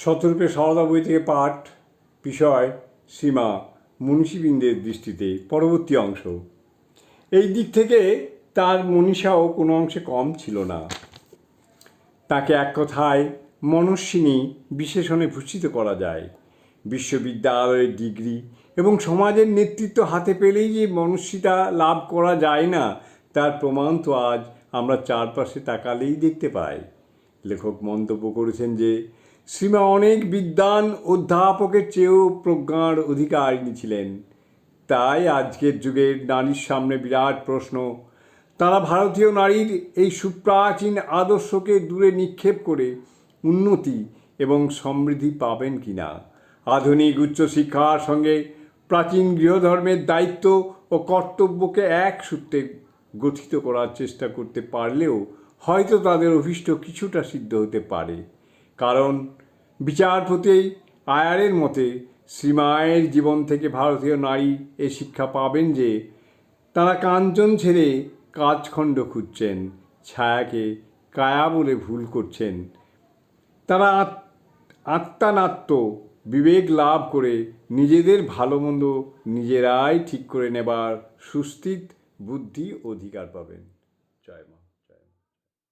শতরূপে সারদা বই থেকে পাঠ, বিষয়, সীমা মনীষীবৃন্দের দৃষ্টিতে পরবর্তী অংশ। এই দিক থেকে তার মনীষাও কোনো অংশে কম ছিল না। তাকে এক কথায় মনস্বিনী বিশেষণে ভূষিত করা যায়। বিশ্ববিদ্যালয়ের ডিগ্রি এবং সমাজের নেতৃত্ব হাতে পেলেই যে মনস্বিতা লাভ করা যায় না, তার প্রমাণ তো আজ আমরা চারপাশে তাকালেই দেখতে পাই। লেখক মন্তব্য করেছেন যে শ্রীমা অনেক বিদ্বান অধ্যাপকের চেয়েও প্রজ্ঞার অধিকারিণী ছিলেন। তাই আজকের যুগের নারীর সামনে বিরাট প্রশ্ন। তারা ভারতীয় নারীর এই সুপ্রাচীন আদর্শকে দূরে নিক্ষেপ করে উন্নতি এবং সমৃদ্ধি পাবেন কি না আধুনিক উচ্চশিক্ষার সঙ্গে প্রাচীন গৃহধর্মের দায়িত্ব ও কর্তব্যকে এক সূত্রে গঠিত করার চেষ্টা করতে পারলেও হয়তো তাদের অভিষ্ট কিছুটা সিদ্ধ হতে পারে। কারণ বিচারপতি আয়ারের মতে শ্রীমায়ের জীবন থেকে ভারতীয় নারী এ শিক্ষা পাবেন যে তারা কাঞ্চন ছেড়ে কাজখণ্ড খুঁজছেন, ছায়াকে কায়া বলে ভুল করছেন। তারা আত- আত্মানাত্ম, বিবেক লাভ করে নিজেদের ভালো মন্দ নিজেরাই ঠিক করে নেবার সুস্থিত বুদ্ধি অধিকার পাবেন।